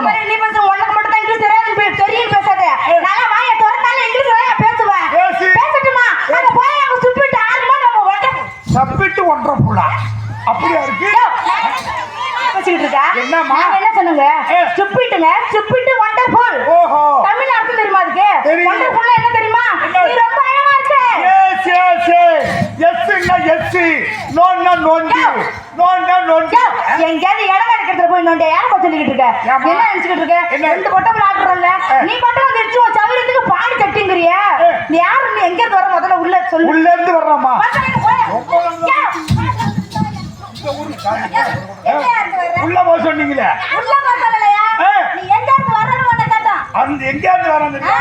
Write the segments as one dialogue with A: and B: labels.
A: மாதிரி நீ பேச உனக்கு மட்டும் தான் இங்கிலீஷ் தெரியாது தெரியும் பேசாத. நல்லா வாய திறந்தாலும் இங்கிலீஷ் தான் பேசுவேன்.
B: பேசு.
A: பேசட்டுமா? அங்க போய் அங்க சுப்பிட்டு ஆறுமா நம்ம உடனே
B: சப்பிட்டு ஒன்றரை புள்ளா. அப்படியா இருக்கு?
A: பேசிக்கிட்டு இருக்கா?
B: என்னம்மா?
A: நாங்க என்ன சொன்னோங்க
B: ஏ.
A: சுப்பிட்டுங்க சுப்பிட்டு வண்டர்ஃபுல்
B: ஓஹோ.
A: தமிழ் அர்த்தம் தெரியுமா அதுக்கு. வண்டர்ஃபுல்னா என்ன தெரியுமா? நீ ரொம்ப அழகா இருக்க.
B: எஸ் எஸ் எஸ்ன்னா எஸ் நோன்னா நோண்டி நோன்னா நோண்டி
A: எங்கேயாவது இடம் போய் நோண்டியா யாரை சொல்லிக்கிட்டு இருக்க? என்ன நினைச்சுக்கிட்டு இருக்க? ரெண்டு கொட்டம் ஆடுறோம்ல
B: ஏ.
A: நீ மட்டும் வந்து எடுத்து உன் சவரத்துக்கு பாடி கட்டிங்கிறிய. நீ யாரு? நீ எங்க இருந்து வர முதல்ல உள்ள சொல்லு.
B: உள்ள இருந்து வர்றோமா உள்ள போக சொன்னீங்களே.
A: உள்ள சொல்லலையா? நீ எங்க இருந்து.
B: அந்த
A: ஆ.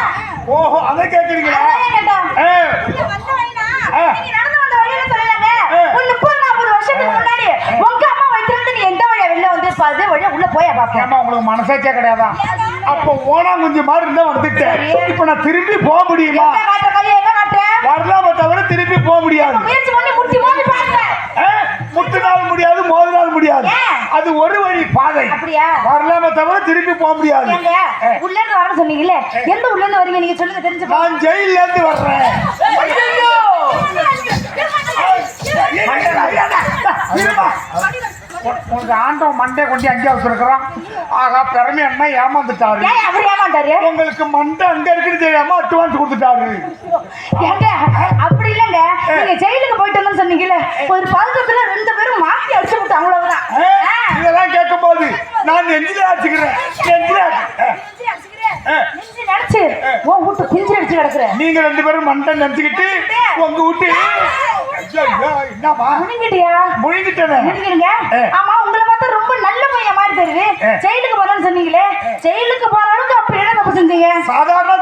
B: ஓஹோ அதை கேக்குறீங்களா
A: அதான் கேட்டான்.
B: ஏ,
A: உள்ள வந்த வழினா,
B: ஆ.
A: நீங்க நடந்து வந்த வழின்னு சொல்லலாங்க.
B: ஆ.
A: ஒரு முப்பது, நாற்பது வருஷத்துக்கு முன்னாடி உங்க அம்மா வயித்துல நீ எந்த வழியா வெளில வந்து இப்ப அதே வழியா உள்ள போயா பாப்போம்
B: ஏம்மா உங்களுக்கு மனசாச்சே கிடையாதா அப்போ ஓனா குஞ்சு மாதிரி இருந்தா வந்துட்டேன். இப்ப நான் திரும்பி போக முடியுமா வரலாம தவிர திரும்பி போக முடியாது முட்டினால் முடியாது மோதினால் முடியாது? அது ஒரு வழி பாதை
A: அப்படியா
B: வரலாம தவிர திரும்பி போக முடியாது
A: உள்ள இருந்து வரணும் சொன்னீங்கல்ல எந்த உள்ள இருந்து வரீங்க நீங்க சொல்லுங்க தெரிஞ்சு
B: நான் ஜெயில இருந்து வர்றேன்! உனக்கு ஆண்டவன் மண்டே கொண்டு அங்கே வச்சிருக்கிறான். ஆகா பிறமை என்ன ஏமாந்துட்டாரு.
A: ஏன் அவர் ஏமாண்டாரு
B: உங்களுக்கு மண்டை அங்க இருக்குன்னு தெரியாம அட்வான்ஸ் கொடுத்துட்டாரு.
A: ஏங்க அப்படி இல்லைங்க. நீங்க ஜெயிலுக்கு போயிட்டு வந்தோம்னு சொன்னீங்கல்ல ஒரு பதக்கத்துல ரெண்டு பேரும் மாத்தி அடிச்சு விட்டு அவ்வளவுதான்.
B: ஏ, இதெல்லாம் கேட்கும் போது நான் நெஞ்சில அடிச்சுக்கிறேன். நெஞ்சில ஏ.
A: நெஞ்சு நினைச்சு உன் வீட்டு குஞ்சு அடிச்சு கிடக்குற.
B: நீங்க ரெண்டு பேரும் மண்டை நினைச்சுக்கிட்டு உங்க வீட்டு
A: முழுங்கிட்டியா
B: முழுங்கிட்டேனே ஏ.
A: ஆமா உங்களை பார்த்தா ரொம்ப நல்ல பையன் மாதிரி தெரியுது. ஜெயிலுக்கு போறேன்னு சொன்னீங்களே ஜெயிலுக்கு போற அளவுக்கு என்ன தப்பு செஞ்சீங்க?
B: சாதாரண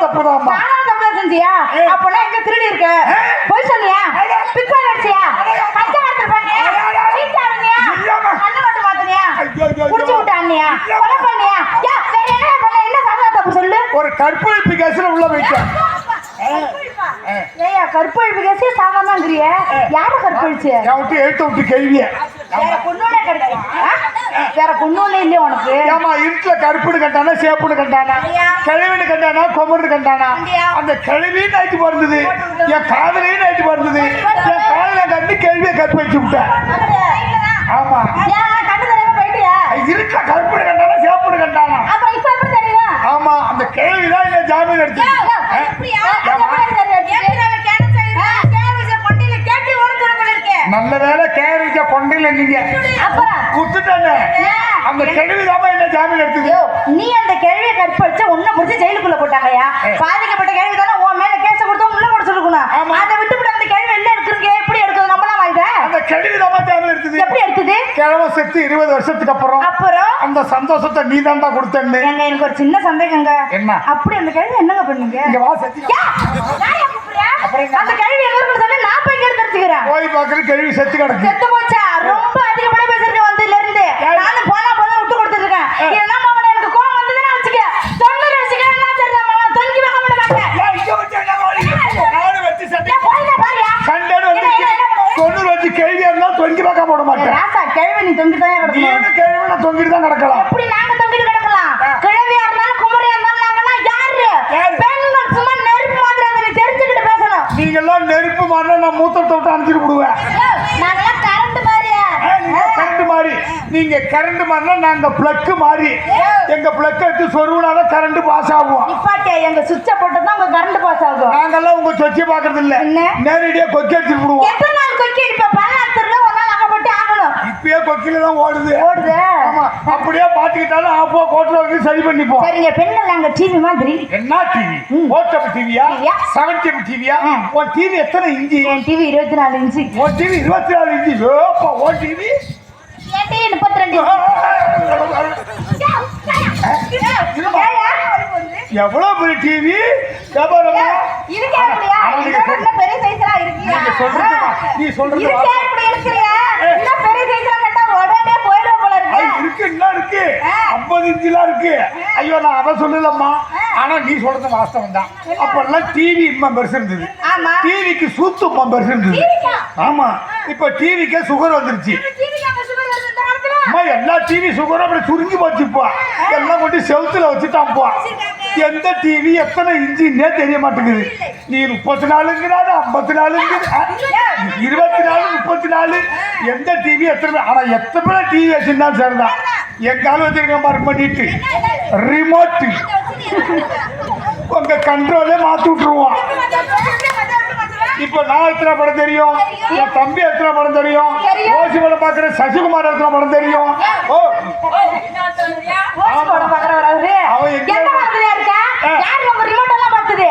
A: நானா தப்பு செஞ்சியா. அப்பனா எங்க திருடி இருக்க. போய் சொன்னியா பிக்பால் அடிச்சியா வார்த்தை பண்ணியா. கண்ணு மட்டும் குடிச்சு
B: ஐயோ.
A: விட்டு
B: இல்லம்மா.
A: கொலை பண்ணியா? யா வேற என்ன பண்ண? என்ன தப்பு சொல்லு?
B: ஒரு கற்பழிப்பு கேஸ்ல உள்ள ஏ.
A: ஏயா கற்பழிப்பு. கேசே சாதாரணங்கிறிய யார கற்பழிச்சு?
B: என் விட்டு எழுத்து விட்டு கேள்விய.
A: வேற இல்லையா உனக்கு.
B: ஏமா இருட்டுல கருப்புன்னு கண்டானா சேப்புன்னு கண்டானா. கிழவின்னு கண்டானா கொமர்னு கண்டானா. அந்த கிழவியும் நைட்டு பிறந்தது. என் காதலையும் நைட்டு பிறந்தது. என் காதல கண்டு கேள்வியை கற்பழிச்சு விட்டேன். ஆமா
A: ஏன் கண்ணு தெரியாம போயிட்டியா
B: இருட்டுல கருப்புன்னு கண்டானா சேப்புன்னு கண்டானா
A: அப்ப இப்ப எப்படி தெரியும்
B: ஆமா அந்த கேள்விதான் என்ன ஜாமீன் எடுத்து நல்ல வேலை கேள்விக்க கொண்டையில நீங்க விட்டுட்டானே அந்த கேள்விதாம என்ன ஜாமீன் எடுத்தது?
A: நீ அந்த கேள்வியை கற்பழிச்ச உன்னை பிடிச்சி ஜெயிலுக்குள்ள போட்டாங்கயா பாதிக்கப்பட்ட கேள்வி தானே உன் மேல கேச கொடுத்து உள்ள
B: ஆமா.
A: அதை விட்டுவிட்டு அந்த கேள்வி என்ன?
B: கேள்விதாம ஜாமீன் எடுத்தது
A: எப்படி எடுத்தது?
B: கிழமை செத்து இருபது வருஷத்துக்கு அப்புறம்
A: அப்புறம்?
B: அந்த சந்தோஷத்தை நீ தான்டா கொடுத்தேன்னு
A: எனக்கு ஒரு சின்ன சந்தேகங்க
B: என்ன?
A: அப்படி அந்த கேள்வி என்னங்க பண்ணீங்க?
B: இங்க வா சத்தி? அப்புறம்?
A: அந்த சொல்லி நான் போய் கேட்டு தெரிஞ்சுக்கிறேன்.
B: போய் பார்க்கறது கேள்வி செத்து கிடக்கு.
A: செத்து போச்சா ரொம்ப அதிகப்பட பேசுறீங்க வந்ததுல இருந்து
B: யாரு?
A: நானும் போனா போதும் விட்டு கொடுத்துட்டு இருக்கேன் இல்லைன்னா மாமன் எனக்கு கோவம் வந்ததுன்னா வச்சுக்க தொண்ணூறு வச்சுக்கிறேன் தெரியல மாமன் தொங்கி வாங்க விட மாட்டேன்
B: ஏன் இங்க வச்சு என்ன வாடி? நானும் வச்சு சட்டை
A: ஏன் போயில பாரியா
B: சண்டைன்னு வந்து
A: என்ன, என்ன, என்ன பண்ணுவ?
B: தொண்ணூறு வச்சு கேள்வியா இருந்தா தொங்கி பார்க்க போட
A: ஏய்,
B: மாட்டேன்
A: ராசா கிழவி நீ தொங்கி தான் கிடக்கணும்
B: நீனு கேள்வி நான் தொங்கிட்டு தான் கிடக்கலாம்
A: எப்படி நாங்க தொங்கிட்டு கிடக்கலாம்
B: ஆ.
A: கிழவியா இருந்தாலும் குமரியா இருந்தாலும் நாங்கெல்லாம் யாரு
B: யாரு?
A: பெண்கள் சும்மா நெருப்பு மாதிரி அதை நீ தெரிஞ்சுக்கிட்டு பேசணும்
B: நீங்க எல்லாம் நெருப்பு மாறினா நான் மூத்தத்தை விட்டு அனுப்பிச்சிட்டு விடுவேன்
A: நாங்கெல்லாம் கரண்ட் மாதிரியா
B: கரண்ட் மாதிரி நீங்க கரண்ட் மாறினா நாங்க பிளக் மாதிரி எங்க பிளக் எடுத்து சொருவினாதான் கரண்ட் பாஸ் ஆகும்.
A: நிப்பாட்டியா? எங்க சுவிட்ச போட்டு தான் உங்க கரண்ட் பாஸ் ஆகும்.
B: நாங்கெல்லாம் உங்க சொச்சி பாக்குறது இல்ல
A: என்ன?
B: நேரடியா கொக்கி அடிச்சுட்டு விடுவோம்
A: எத்தனை நாள் கொக்கி அடிப்ப பல்லாத்துல ஒரு நாள் அங்க போட்டு ஆகணும்.
B: இப்பயே கொக்கில தான் ஓடுது.
A: ஓடுது?
B: ஆமா அப்படியே பாத்துக்கிட்டாலும் ஆப்போ கோட்டில் வந்து சரி பண்ணிப்போம்.
A: சரிங்க பெண்கள் நாங்க டிவி மாதிரி.
B: என்ன டிவி ஓட்டப் டிவியா
A: டிவியா?
B: செவன்டி டிவியா. உன் டிவி எத்தனை இஞ்சி
A: என் டிவி இருபத்தி நாலு இன்ச்சு.
B: உன் டிவி இருபத்தி நாலு ஓப்பா உன் டிவி
A: டிவி முப்பத்தி ரெண்டு
B: எவ்வளவு பெரிய டிவி
A: இருக்கே பெரிய சைஸ்லாம்
B: வா- நீ சொல்றது
A: இருக்கே பெரிய சைஸ்லாம் இருக்கு
B: இருக்கு இருக்கு. ஐம்பது இன்ச்சுலாம் இருக்கு ஐயோ நான் அதை சொல்லலம்மா ஆனா நீ சொல்றது வாஸ்தவம் தான் அப்பெல்லாம் டிவி இம்ம பெருசு இருந்தது டிவிக்கு சூத்து இம்ம பெருசு இருந்தது? ஆமா இப்ப டிவிக்கே சுகர் வந்துருச்சு
A: டிவிக்கு அங்க சுகர் வருது இந்த காலத்துல
B: அம்மா எல்லா டிவி சுகரும் அப்படி சுருங்கி போச்சுப்பா. எல்லாம் கொண்டு செவுத்துல வச்சுட்டான்ப்பா எந்த டிவி எத்தனை இன்ச்சின்னே தெரிய மாட்டேங்குது. நீ முப்பத்தி நாலுங்கிறாரு ஐம்பத்தி நாலுங்கிற இருபத்தி நாலு முப்பத்தி நாலு. எந்த டிவி எத்தனை ஆனா எத்தனை டிவி வச்சிருந்தாலும் சரிதான். எங்காலும் வச்சிருக்க மாதிரி பண்ணிட்டு. ரிமோட்டு உங்க கண்ட்ரோலே மாத்தி விட்டுருவான் இப்போ நான் எத்தனை படம் தெரியும்? என் தம்பி எத்தனை படம் தெரியும். ஓசி படம் பார்க்குற சசிகுமார் எத்தனை படம் தெரியும்?
A: பார்த்தது?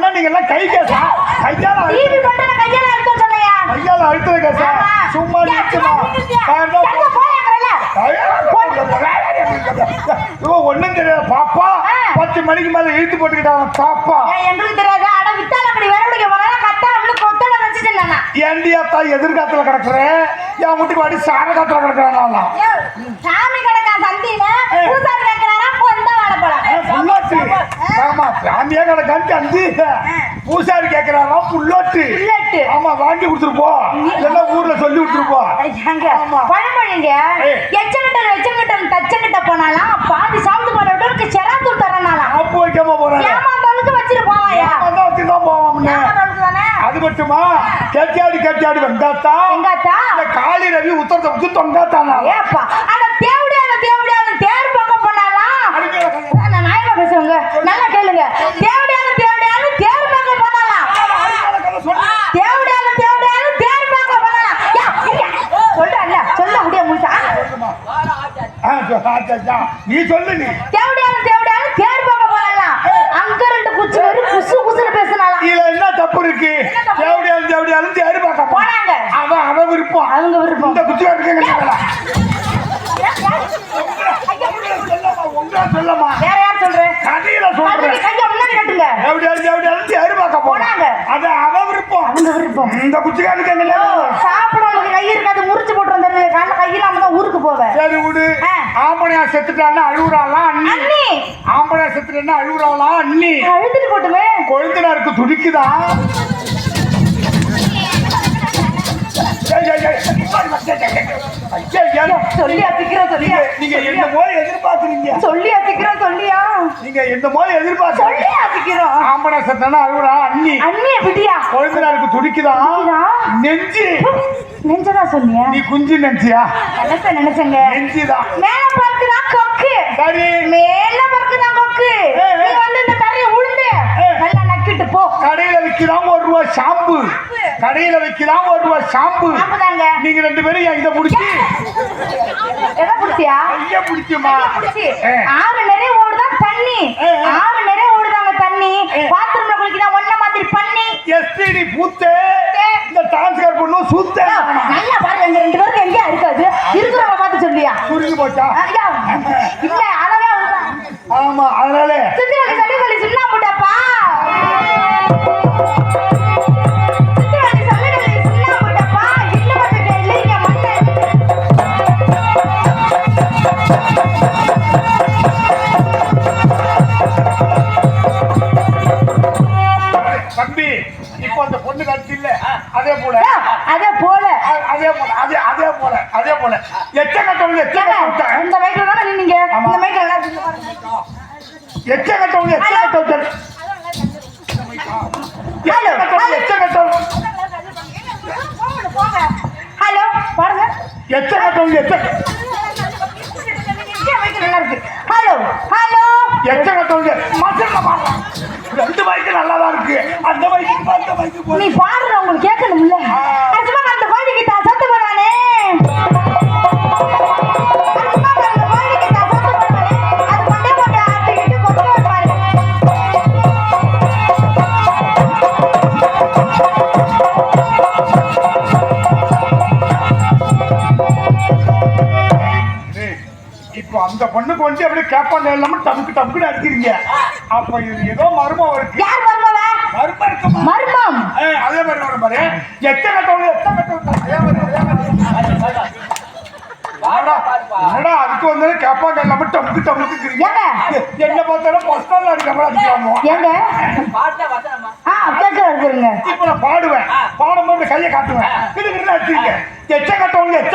A: நாங்க
B: எல்லாம் கை கேசா? கையால அழுத்து-
A: கையால எடுத்து சொன்னையா?
B: கையால கேசா?
A: ஆமா.
B: சும்மா? இவன் ஒண்ணும் தெரியாது. பாப்பா. பத்து மணிக்கு மேல இழுத்து போட்டுக்கிட்டான். பாப்பா.
A: எங்களுக்கு தெரியாது? நானா
B: ஏண்டியாத்தா எதிர்காத்துல கிடக்குறேன் என் வீட்டுக்கு வாடி சார காத்துல கிடக்குறான்
A: சாமி கடக்கா சந்தியில. பூசாரி கேட்கிறாரா பொந்த போலாம்
B: புல்லோட்டு ஆமா சாமியே கிடக்கான்னு அஞ்சு பூசாரி புல்லோட்டு
A: புல்லோட்டு.
B: ஆமா வாங்கி கொடுத்துருப்போ எல்லாம் ஊர்ல சொல்லி கொடுத்துருப்போ
A: ஐயாங்க,
B: ஆமா.
A: பழமொழிங்க. எச்சங்கிட்ட எச்சங்கிட்ட தச்சங்கிட்ட போனாலாம் பாதி சாப்பிட்டு போறவங்களுக்கு செராத்தூள் தரனாலாம்
B: ஆப்பு வைக்காம போறாங்க
A: ஏமாந்தவளுக்கு வச்சிட்டு போவாயா?
B: வந்தா
A: தானே
B: அது மட்டுமா? கேட்டியாடி கேட்டியாடி வெங்காத்தா?
A: எங்காத்தா
B: இந்த காளி ரவி உத்தரத்தை வச்சு தொங்காத்தானா?
A: ஏப்பா அட தேவடியால தேவடியால தேர் பக்கம் போனாலாம் நான் நாயமா பேசுவேங்க நல்லா கேளுங்க. தேவடியால தேவடியால தேர் பக்கம் போனாலாம் தேவடியால தேவடியால தேர் பக்கம் போனாலாம் யா, ஐயா, சொல்றேன்ல சொல்ல முடிய முடிச்சா.
B: நீ சொல்லு நீ
A: தேவடியால தேவடியால தேர் பக்கம் போனாலாம் அங்க ரெண்டு குச்சி வரும் குசு குசுன்னு பேசினாலாம்
B: இதுல என்ன தப்பு இருக்கு தேவடியாலும் தேவடியாலும் தேடி பார்க்க
A: போனாங்க.
B: அவன் அவன் விருப்பம்
A: அவங்க விருப்பம்
B: இந்த குச்சி இருக்குங்க உங்களா சொல்லமா
A: வேற யார் சொல்றேன்
B: கதையில சொல்றேன்
A: கையை முன்னாடி கட்டுங்க
B: தேவடியாலும் தேவடியாலும் தேடி பார்க்க
A: போனாங்க.
B: அது அவன் விருப்பம்
A: அவங்க விருப்பம்
B: இந்த குச்சிக்காரனுக்கு எங்க
A: சாப்பிடறவங்களுக்கு கை இருக்காது முறிச்சு போட்டு வந்தது காலைல கையிலாம தான் ஊருக்கு போவேன்
B: சரி விடு. ஆம்பளையா செத்துட்டான்னா அழுகுறாளாம் அண்ணி ஆம்பளையா செத்துட்டான்னா அழுகுறாளாம் அண்ணி
A: அழுதுட்டு போட்டுமே
B: கொழுந்தினாருக்கு துடிக்குதா ஏய், ஏய், ஏய், ஐயா, ஐயா,
A: சொல்லி அத்திக்கிறோம் சொல்லியா
B: நீங்க நீங்க என்னமோ எதிர்பார்க்குறீங்க
A: சொல்லி அத்திக்கிறோம் சொல்லியா
B: நீங்க என்னமோ எதிர்பார்க்குறீங்க
A: சொல்லி அத்திக்கிறோம்
B: ஆம்பளை அழுகுறா? அண்ணி.
A: அண்ணிய விடியா
B: கொழுந்தினாருக்கு துடிக்குதா? நெஞ்சு.
A: நெஞ்சதா சொன்னியா
B: நீ குஞ்சு நெஞ்சியா?
A: நினைச்ச நினைச்சங்க.
B: நெஞ்சுதான்
A: மேல பார்க்குதான் கொக்கு?
B: சரி.
A: மேல பார்க்குதான் கொக்கு. நீ வந்து இந்த தரைய உளுந்து
B: ஏ.
A: நல்லா நக்கிட்டு போ.
B: கடையில விக்கிறான் ஒரு ரூபா ஷாம்பு. கடையில விக்கிறான் ஒரு ரூபா ஷாம்பு. நீங்க ரெண்டு பேரும் இதை பிடிச்சி.
A: எதை பிடிச்சியா?
B: கைய பிடிக்குமா
A: பிடிச்சி.
B: ஏ.
A: ஆறு நிறைய ஓடுதான் தண்ணி. ஆறு நிறைய
B: ஏ.
A: பாத்ரூம்ல குளிக்கலாம் ஒன்ன மாதிரி பண்ணி.
B: எஸ்டிடி பூத்து இந்த டிரான்ஸ்கர் பண்ணும் சுத்த
A: நல்லா பாருங்க இந்த ரெண்டு பேருக்கு எங்கேயா இருக்காது? இருக்கிறவங்க பார்த்து சொல்லியா
B: புரிஞ்சு போச்சா?
A: ஐயா, இல்ல அளவே.
B: ஆமா அதனால.
A: சுத்திவலி சளிவலி சுண்ணாம்புட்டப்பா. சுத்திவலி
B: போல. எச்ச கட்டவங்க எச்ச கட்டவங்க
A: இந்த மைக்ல தானே நின்னீங்க
B: ஆமா.
A: இந்த மைக்ல.
B: எச்ச கட்டவங்க எச்ச கட்டவங்க
A: ஹலோ, ஹலோ.
B: எச்ச.
A: ஹலோ பாருங்க.
B: எச்ச
A: இருக்கு. Hello hello.
B: எச்ச கட்டவங்க மசல்ல பாருங்க. ரெண்டு பைக்கு நல்லா தான் இருக்கு. அந்த பைக்கு அந்த பைக்கு
A: நீ பாடுற உங்களுக்கு.
B: இப்போ அந்த பொண்ணுக்கு வந்து அப்படியே கேப்பாங்க இல்லாம டமுக்கு டமுக்குன்னு அடிக்கிறீங்க. அப்ப இது ஏதோ மர்மம் இருக்கு.
A: யார் மருமவ
B: மர்மம் இருக்குமா
A: மர்மம்?
B: அதே மாதிரி வரும் பாரு. எச்ச கட்டவங்க எச்ச கட்டவங்க அதே மாதிரி அதே மாதிரி. என்னடா அதுக்கு வந்து கேப்பாங்க இல்லாம டமுக்கு டமுக்குறீங்க
A: ஏங்க?
B: என்ன பார்த்தாலும் மாதிரி அடிக்கிறாங்க.
A: ஏங்க? ஆ கேட்க இருக்குங்க
B: இப்ப நான் பாடுவேன். பாடும்போது கையை காட்டுவேன். இது கிட்ட வச்சுக்க எச்ச கட்டவங்க எச்ச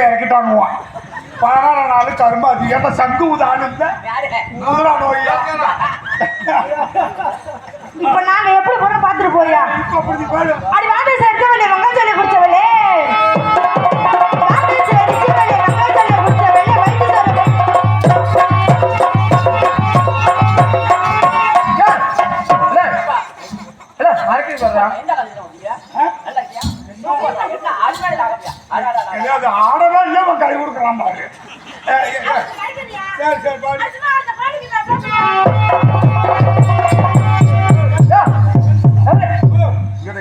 B: குழியில இறக்கிட்டானுவான் பதினாறு நாள் கரும்பு அது ஏன்டா சங்கு நோயா?
A: இப்ப நாங்க எப்படி போறோம் பாத்துட்டு போயா அடி வாங்க செஞ்சவளே மங்கா சொல்லி குடிச்சவளே?
C: என்ன
B: இல்லை ஏய். சரி சரி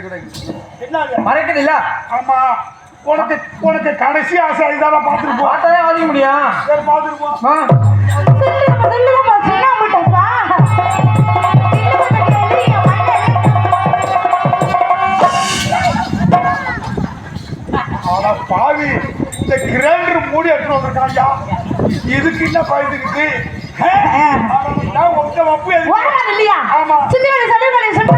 B: கிடை. என்னது?
D: மறைக்குதுல்ல
B: ஆமா. உனக்கு உனக்கு கடைசி ஆசை இதான பார்த்துட்டு போ.
D: பாட்டதான் வாதிக்க முடியும்
B: சரி பார்த்துட்டு எடுத்து வந்திருக்காங்க இதுக்கு என்ன பயந்துக்குது உங்க வப்பு
A: இல்லையா
B: ஆமா.
A: சொன்னா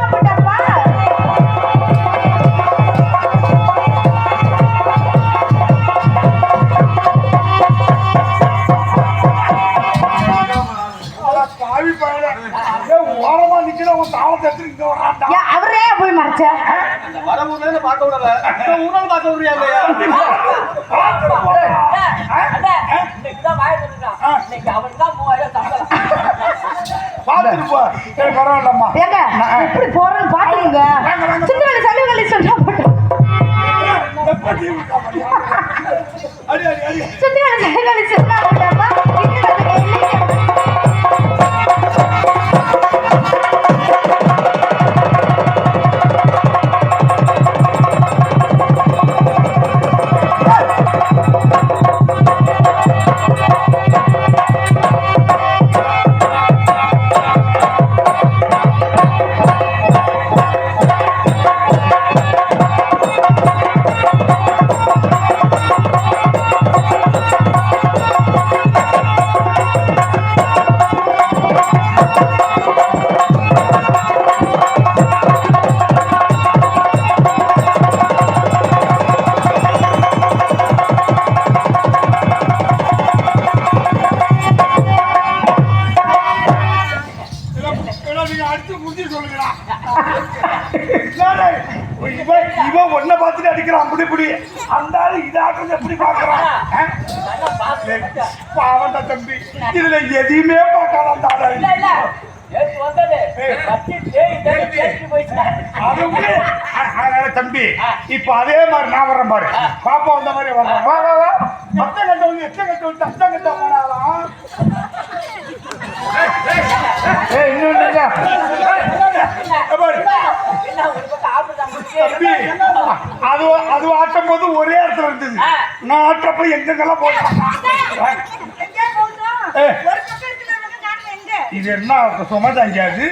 B: இங்க வரான்டா.
A: ஏன் அவரே போய் மறைச்ச?
D: இருந்து பார்க்க விடல. இந்த ஊரால் பார்க்க விடுறியா இல்லையா?
B: பரவாயில்லம்மா.
A: ஏங்க
B: வாங்க.
A: சிந்தவளை சொல்லுங்களே சொன்னா சொல்லுங்களே சொன்னா விட்டப்பா
B: இவன் இவன் ஒன்ன பார்த்துட்டு அடிக்கிறான் அப்படி இப்படி அந்த ஆளு இதாக்குறது எப்படி பாக்குறான். பாவண்டா தம்பி. இதுல எதையுமே பார்க்காத அந்த ஆளு தம்பி இப்ப அதே மாதிரி நான் வர்றேன் பாரு. பாப்பா வந்த மாதிரி வர்றேன் வா வா வா. அத்தை கட்டவங்க எச்ச கட்டவங்க அத்தை கட்ட போனாலும்
D: ஏய்.
B: அது அது ஆட்டும் போது ஒரே இடத்துல இருந்தது. நான் ஆட்டப்ப எங்கெங்கெல்லாம் ஏய், இது என்ன இது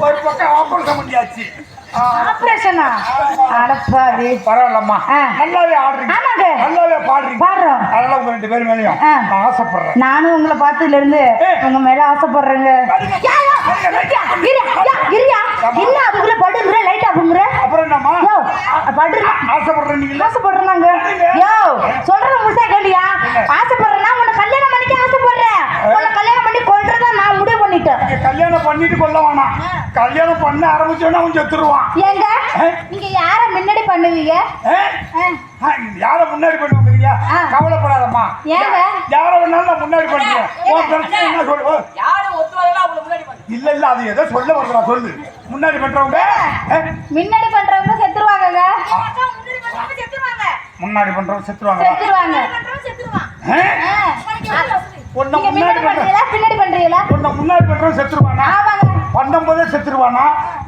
B: ஒரு பக்கம் ஆபரேஷன் பண்ணியாச்சு.
A: ஆபரேஷனா அடப்பாடி
B: பரவாயில்லம்மா. நல்லாவே ஆடுறீங்க.
A: ஆமாங்க.
B: நல்லாவே பாடுறீங்க.
A: பாடுறோம்.
B: அதனால உங்க ரெண்டு பேரும் மேலேயும்
A: ஆ.
B: நான் ஆசைப்படுறேன்.
A: நானும் உங்களை பார்த்ததுல இருந்து. உங்க மேல ஆசைப்படுறேங்க. என்ன அதுக்குள்ள படுங்கிற லைட் ஆகுங்கிற
B: அப்புறம் என்னம்மா?
A: படுறா
B: ஆசைப்படுறேன் நீங்களா.
A: ஆசைப்படுறாங்க யோ கேளியா. ஆசைப்படுறேன்னா உன்னை கல்யாணம் பண்ணிக்க உன்னை கல்யாணம் பண்ணி கொள்றதா நான் முடிவு பண்ணிட்டேன்.
B: நீங்க கல்யாணம் பண்ணிட்டு கொள்ள வேணாம். கல்யாணம் பண்ண ஆரம்பிச்சோன்னா அவன் செத்துருவான்.
A: ஏங்க நீங்க யார முன்னாடி பண்ணுவீங்க?
B: யார முன்னாடி பண்ணுவீங்க
A: ஆ.
B: கவலைப்படாதம்மா.
A: ஏங்க?
B: யார வேணாலும் நான் முன்னாடி பண்ணுவேன். உன் பிரச்சனை என்ன சொல்லு ஓ,
C: யாரும் ஒத்து வரலாம் அவங்களை முன்னாடி பண்ணு.
B: இல்ல இல்ல அது ஏதோ சொல்ல சொல்லு. முன்னாடி பண்றவங்க?
A: முன்னாடி பண்றவங்க செத்துருவாங்கங்க.
B: முன்னாடி பண்றவங்க செத்துருவாங்களா
A: செத்துருவாங்க.
B: ஏ? உன்னை முன்னாடி
A: முன்னாடி
B: பண்ற
A: பண்றீங்களா? பின்னாடி பண்றீங்களா?
B: உன்னை முன்னாடி பண்றவங்க செத்துருவானா? பண்ணும்போதே செத்துருவானா?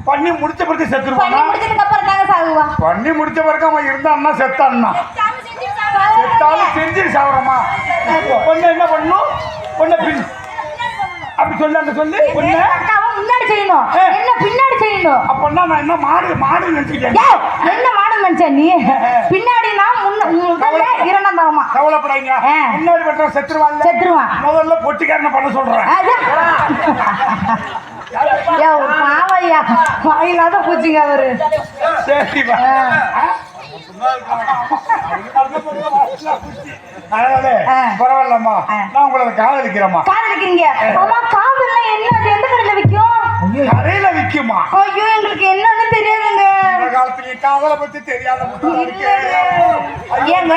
B: பண்ணி முடிச்ச பிறகு செத்துருவானா?
A: முடிச்சதுக்கு அப்புறம் தாங்க சாகுவா?
B: பண்ணி முடிச்ச பிறகு அவன் இருந்தான்னா செத்தான்னா? செத்தாலும் செஞ்சு சாவரமா பொண்ணு என்ன பண்ணும்? பொண்ணை பின் அப்படி சொல்லு அங்க சொல்லு பொண்ணு.
A: அக்காவும் முன்னாடி செய்யணும். என்ன பின்னாடி செய்யணும்?
B: அப்பன்னா நான் என்ன மாடு மாடு நினைச்சுக்கிட்டேன்.
A: ஏய், என்ன மனுஷன் நீ. பின்னாடினா முன்ன முதல்ல இரண்டாம் தரமா
B: கவலைப்படாதீங்க.
A: ஆ.
B: முன்னாடி பண்ற செத்துருவாங்க
A: செத்துருவான்
B: முதல்ல பொட்டிக்காரனை பண்ண சொல்றேன்.
A: பாவையா. வாயில்லாத பூச்சிங்க அவரு.
B: சரிப்பா. பரவாயில்லம்மா. நான் உங்களை காதலிக்கிறேம்மா.
A: காதலிக்கிறீங்க. ஆமா காதல்னா என்ன? அது எந்த கடையில விக்குமா? ஐயோ எங்களுக்கு
B: இந்த காதலை பத்தி தெரியாத.
A: ஏங்க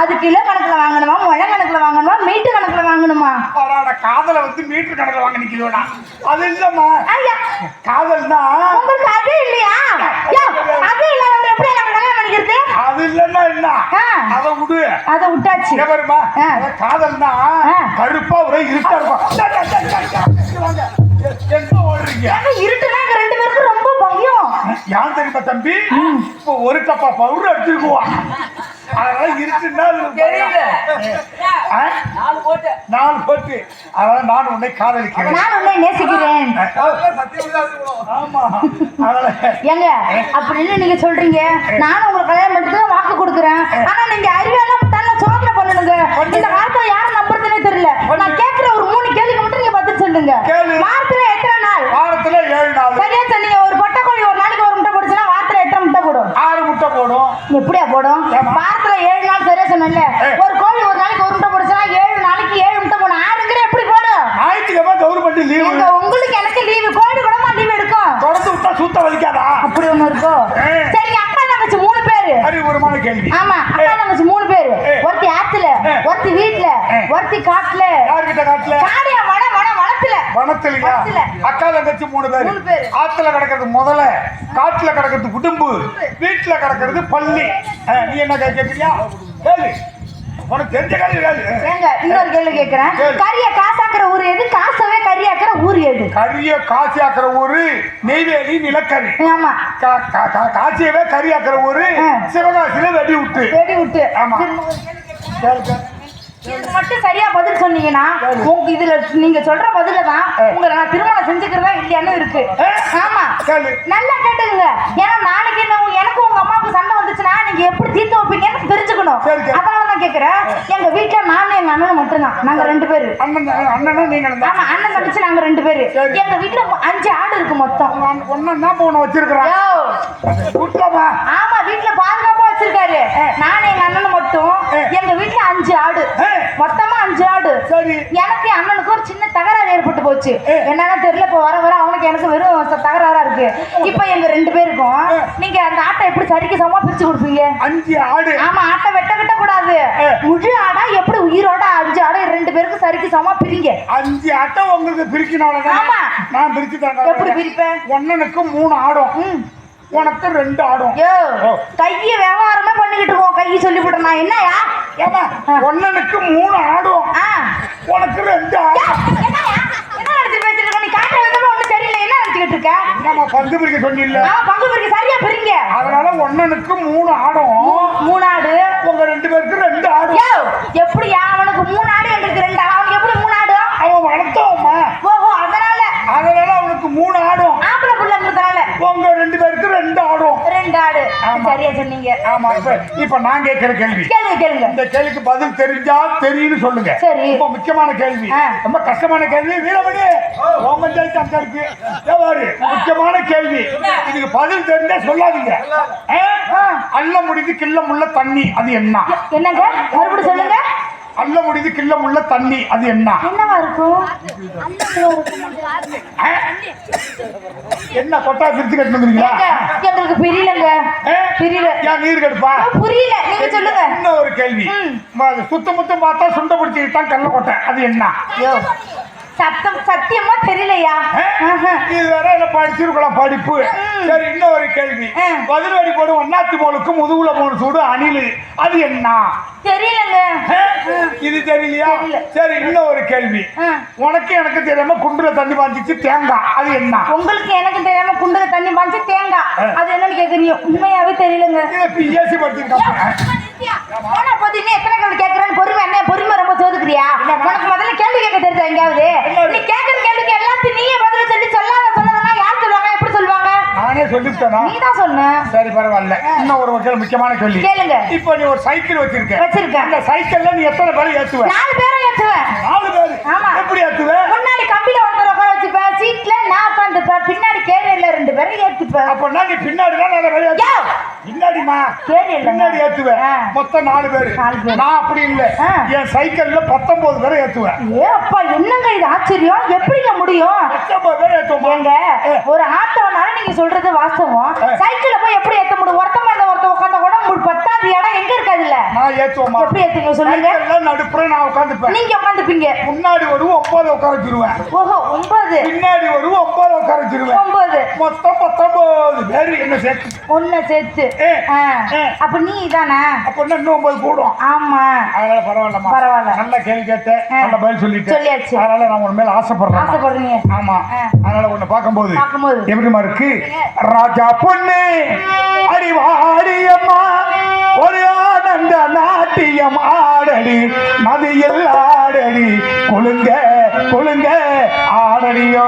A: அது கிலோ கணக்குல வாங்கணுமா முழ கணக்குல வாங்கணுமா மீட்டு கணக்குல வாங்கணுமா
B: அடாடா, காதலை வந்து மீட்டர் கணக்கில் வாங்க நிக்கிறோடா அது இல்லம்மா காதல்னா
A: உங்களுக்கு அது இல்லையா அது இல்லாதவர் எப்படி நம்ம கல்யாணம் பண்ணிக்கிறது
B: அது இல்லன்னா என்ன. அதை விடு
A: அதை விட்டாச்சு.
B: அதான் காதல்னா
A: ஆ.
B: கருப்பா ஒரே இருட்டா இருக்கும் எங்க ஓடுறீங்க
A: இருட்டுனா எங்க ரெண்டு பேருக்கும் ரொம்ப பயம்
B: யார் தெரியுமா தம்பி? இப்போ ஒரு கப்பா பவுடர் அடிச்சிருக்குவா அதனால இருக்குன்னா அது ஒரு பயம்.
C: தெரியல
B: ஆ?
C: நாலு போட்டு.
B: நான் போட்டு. அதனால நான் உன்னை காதலிக்கிறேன்.
A: நான் உன்னை நேசிக்கிறேன்.
B: ஆமா. அதனால
A: ஏங்க அப்படின்னு நீங்க சொல்றீங்க? நானும் உங்களுக்கு கல்யாணம் பண்ணிட்டு வாக்கு கொடுக்குறேன். ஆனா நீங்க அறிவியெல்லாம் தன்னை சோதனை பண்ணணுங்க. இந்த காலத்துல யாரும் நம்புறதுனே தெரியல. நான் கேட்கிற ஒரு மூணு கேள்விக்கு மட்டும் நீங்க பதில் சொல்லுங்க. வாரத்துல எத்தனை நாள்?
B: வாரத்துல ஏழு நாள்.
A: சரியா சொன்னீங்க ஒரு பொட்டை கோழி ஒரு நாளைக்கு ஒரு முட்டை போடுச்சுன்னா வாரத்துல எத்தனை முட்டை போடும்
B: ஆறு முட்டை போடும்
A: எப்படியா போடும்? வாரத்துல ஏழு நாள் சரியா சொன்னேன்ல.
B: ஏய்.
A: ஒரு கோழி ஒரு நாளைக்கு ஒரு முட்டை போடுச்சுன்னா ஏழு நாளைக்கு ஏழு முட்டை போடும். ஆறுங்கிற எப்படி போடும்?
B: ஞாயிற்றுக்கிழமை கவர்மெண்ட் லீவு
A: எங்க உங்களுக்கு எனக்கு லீவு கோழி கூடமா லீவ் எடுக்கும்.
B: தொடர்ந்து விட்டா சூத்த வலிக்காதா?
A: அப்படி ஒண்ணு இருக்கோ
B: ஏய்.
A: சரி அக்கா தங்கச்சி மூணு பேரு.
B: அறிவுரமான கேள்வி.
A: ஆமா அக்கா தங்கச்சி மூணு பேரு. ஒருத்தி ஆத்துல. ஒருத்தி வீட்டுல. ஒருத்தி காட்டுல.
B: யார்கிட்ட காட்டுல?
A: காடியா வட வட வளத்துல
B: வனத்திலையா?
A: வனத்துல.
B: அக்கா தங்கச்சி மூணு பேர். ஆத்துல கிடக்கிறது முதல்ல காட்டுல கிடக்கிறது உடும்பு வீட்டுல கிடக்கிறது பள்ளி. நீ என்ன கே- கேக்குறியா கேளு. உனக்கு தெரிஞ்ச கேள்வி கேளு.
A: ஏங்க இன்னொரு கேள்வி. கறிய காசாக்குற ஊர் எது? காசவே கறியாக்குற ஊர் எது?
B: கரிய காசியாக்குற ஊரு நெய்வேலி நிலக்கரி.
A: ஆமா.
B: காசியவே கரியாக்குற ஊரு. சிவகாசியில வெடி விட்டு
A: வெடி விட்டு
B: ஆமா.
A: கேள்வி இதுக்கு மட்டும் சரியா பதில் சொன்னீங்கன்னா உங்க இதுல நீங்க சொல்ற பதில தான் உங்களை நான் திருமணம் செஞ்சுக்கிறதா இல்லையான்னு இருக்கு. ஆமா. நல்லா கேட்டுங்க ஏன்னா நாளைக்கு உங்க- எனக்கும் உங்க அம்மாவுக்கு சண்டை வந்துச்சுன்னா நீங்க எப்படி தீர்த்து வைப்பீங்கன்னு தெரிஞ்சுக்கணும். அதனால தான் கேக்குறேன். எங்க வீட்டுல நானும் எங்க அண்ணனும் மட்டும்தான். நாங்க ரெண்டு பேரு.
B: அண்ணன் அண்ணனும் நீங்க
A: ஆமா அண்ணன் தங்கச்சி நாங்க ரெண்டு பேரு. எங்க வீட்டுல அஞ்சு ஆடு இருக்கு மொத்தம்.
B: ஒன்னா போன வச்சிருக்கிறான்.
A: யோ,
B: விட்டுலாமா
A: ஆமா வீட்டுல பாதுகாப்பா வச்சிருக்காரு. நானும் எங்க அண்ணனும் மட்டும். எங்க வீட்டுல அஞ்சு ஆடு. மொத்தமா அஞ்சு ஆடு.
B: சரி.
A: எனக்கு என் அண்ணனுக்கு ஒரு சின்ன தகராறு ஏற்பட்டு போச்சு. என்னன்னா தெரியல இப்ப வர வர அவனுக்கு எனக்கு வெறும் தகராறா இருக்கு. இப்ப எங்க ரெண்டு பேருக்கும். நீங்க அந்த ஆட்டை எப்படி சரிக்கு சமமா பிரிச்சு கொடுப்பீங்க?
B: அஞ்சு ஆடு.
A: ஆமா ஆட்டை வெட்ட வெட்ட கூடாது. முழு ஆடா எப்படி உயிரோட அஞ்சு ஆடை ரெண்டு பேருக்கும் சரிக்கு சமமா பிரிங்க.
B: அஞ்சு அட்டை உங்களுக்கு பிரிக்கணும்
A: ஆமா.
B: நான் பிரிச்சு
A: எப்படி பிரிப்பேன்?
B: ஒன்னனுக்கு மூணு ஆடும். உனக்கு ரெண்டு ஆடும்.
A: கைய வியாபாரமே பண்ணிக்கிட்டு இருக்கோம் கையை சொல்லி போட்டேன் நான் என்னயா
B: ஏமா ஒன்னனுக்கு மூணு ஆடும் உனக்கு ரெண்டு ஆடும்?
A: என்ன நினைச்சு பேசிட்டு இருக்க? நீ காட்டுற விதமா தெரியல. என்ன நினைச்சுக்கிட்டு இருக்க?
B: நம்ம பந்து பிரிக்க சொன்னில்ல
A: பங்கு பிரிக்க சரியா பிரிங்க.
B: அதனால ஒன்னனுக்கு மூணு ஆடும்
A: மூணாடு.
B: உங்க ரெண்டு பேருக்கு ரெண்டு ஆடும்
A: யோவ், எப்படியா? அவனுக்கு மூணு ஆடு, எங்களுக்கு ரெண்டு ஆடு. அவனுக்கு எப்படி மூணு ஆடு?
B: அவன்
A: ஓஹோ, அதனால.
B: அதனால அவனுக்கு மூணு ஆடும் ரெண்டு ஆடும்
A: ரெண்டு ஆடு. சரியா சொன்னீங்க.
B: ஆமா. இப்ப இப்ப நான் கேட்கிற கேள்வி.
A: கேளுங்க, கேளுங்க.
B: இந்த கேள்விக்கு பதில் தெரிஞ்சா தெரியும்னு சொல்லுங்க.
A: சரி.
B: ரொம்ப முக்கியமான கேள்வி. ரொம்ப கஷ்டமான கேள்வி. வீரமணி உன் பஞ்சாயத்து அங்க இருக்கு. முக்கியமான கேள்வி. இதுக்கு பதில் தெரிஞ்சா சொல்லாதீங்க? அள்ள முடிது கிள்ள முள்ள தண்ணி அது என்ன?
A: என்னங்க? மறுபடியும் சொல்லுங்க.
B: அள்ள முடிது கிள்ள முள்ள தண்ணி அது என்ன?
A: என்னவா இருக்கும்?
B: என்ன கொட்டா பிரிச்சு கட்டணுங்கிறீங்களா
A: எங்களுக்கு புரியலங்க? புரியல.
B: ஏன் நீர் கடுப்பா?
A: புரியல. நீங்க சொல்லுங்க.
B: இன்னும் ஒரு கேள்வி? சுத்த முத்தம் பார்த்தா சுண்ட பிடிச்சிக்கிட்டான் கல்ல கொட்டை. அது என்ன?
A: சத்தம் சத்தியமா தெரியலையா.
B: இது வேற என்ன படிச்சிருக்கலாம் படிப்பு? சரி இன்னும் ஒரு கேள்வி.
A: ஆ.
B: பதில் அடி போடும் ஒன்னாத்தி போலுக்கு முதுகுல மூணு சூடு அணிலு. அது என்ன?
A: தெரியலங்க?
B: இது தெரியலையா?
A: தெரியல.
B: சரி இன்னும் ஒரு கேள்வி. உனக்கு எனக்கு தெரியாம குண்டுல தண்ணி பாஞ்சிச்சு தேங்காய். அது என்ன?
A: உங்களுக்கு எனக்கு தெரியாம குண்டுல தண்ணி பாஞ்சு தேங்காய். அது என்னன்னு கேக்குறீங்க? உண்மையாவே தெரியலங்க.
B: பிஎஸ்சி
A: போனா இன்னும் எத்தனை கொடுக்குறியா உனக்கு முதல்ல கேள்வி கேட்க தெரிஞ்சா எங்கயாவது? நீ கேட்கற கேள்விக்கு எல்லாத்தையும் நீயே பதில் சொல்லி சொல்லாத சொல்லாதனா யார் சொல்லுவாங்க? எப்படி சொல்லுவாங்க?
B: நானே சொல்லிவிட்டேனா?
A: நீ தான் சொன்ன
B: சரி பரவாயில்ல. இன்னும் ஒரு வகையில் முக்கியமான கேள்வி.
A: கேளுங்க.
B: இப்போ நீ ஒரு சைக்கிள் வச்சிருக்க.
A: வச்சிருக்க
B: அந்த சைக்கிள்ல நீ எத்தனை பேரை ஏத்துவ
A: நாலு பேரை ஏத்துவ
B: நாலு பேர்.
A: ஆமா.
B: எப்படி ஏத்துவ
A: முன்னாடி கம்பியில ஒருத்தர் உட்கார வச்சுப்ப சீட்ல நான் உட்காந்துப்ப பேரை ஏத்துப்பேன்
B: அப்படின்னா நீ பின்னாடி தான் ஏத்துவ
A: யோ!
B: பின்னாடிமா
A: கேரியர்ல
B: பின்னாடி ஏத்துவேன். மொத்தம் நாலு பேர். நான் அப்படி இல்ல. என் சைக்கிள்ல பத்தொன்பது பேரை ஏத்துவேன்.
A: ஏ அப்பா என்னங்க இது ஆச்சரியம்? எப்படிங்க முடியும்?
B: பத்தொன்பது பேர் ஏத்துவோம்.
A: ஒரு ஆட்டோனால நீங்க சொல்றது வாஸ்தவம்.
B: ஆ.
A: சைக்கிள்ல போய் எப்படி ஏத்த முடியும்? ஒருத்தன் மேல ஒருத்தன் உட்காந்தா கூட உங்களுக்கு பத்தாது இடம் எங்க இருக்காதுல்ல
B: நான் ஏத்துவோமா
A: எப்படி ஏத்துங்க சொல்லுங்க.
B: நடுப்புற நான் உட்காந்துப்பேன்
A: நீங்க உட்காந்துப்பீங்க
B: முன்னாடி வருவோம் ஒன்பது உட்கார வச்சிருவேன்
A: ஓஹோ ஒன்பது.
B: பின்னாடி வருவோம் ஒன்பது உட்கார வச்சிருவேன்
A: ஒன்பது.
B: மொத்தம் பத்தொன்பது பேர் என்ன சேர்த்து.
A: ஒண்ணு சேர்த்து. அப்ப நீ தானே?
B: அப்படின்னா இன்னும் ஒன்பது கூடும்.
A: ஆமா.
B: அதனால
A: பரவாயில்ல.
B: நல்ல கேள்வி கேட்டேன். நல்ல பதில் சொல்லிட்டேன்.
A: சொல்லியாச்சு.
B: அதனால நான் உன் மேல ஆசைப்படுறேன்
A: ஆசைப்படுறீங்க.
B: ஆமா. அதனால உன்னை பார்க்கும்போது. எப்படிமா இருக்கு? ராஜா பொண்ணு ஒரு ஆனந்த நாட்டியம் ஆடடி மதியில் ஆடடி. கொழுங்க கொழுங்க ஆடடியோ.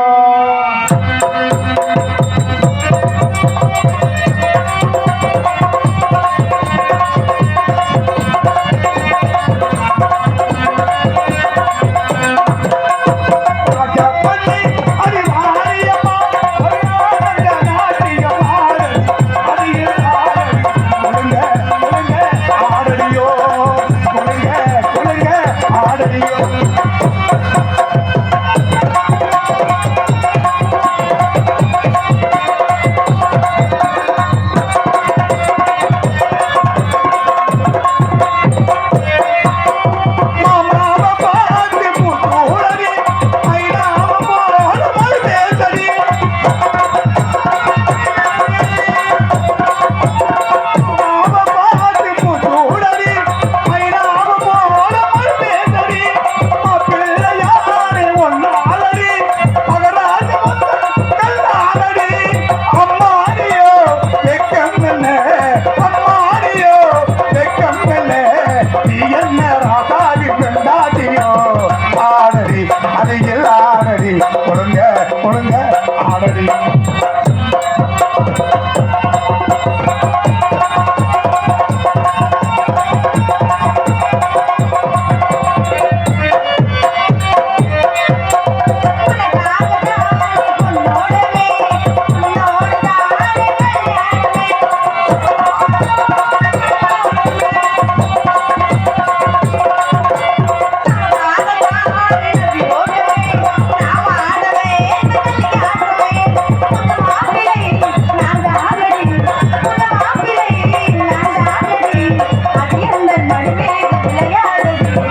B: Bye.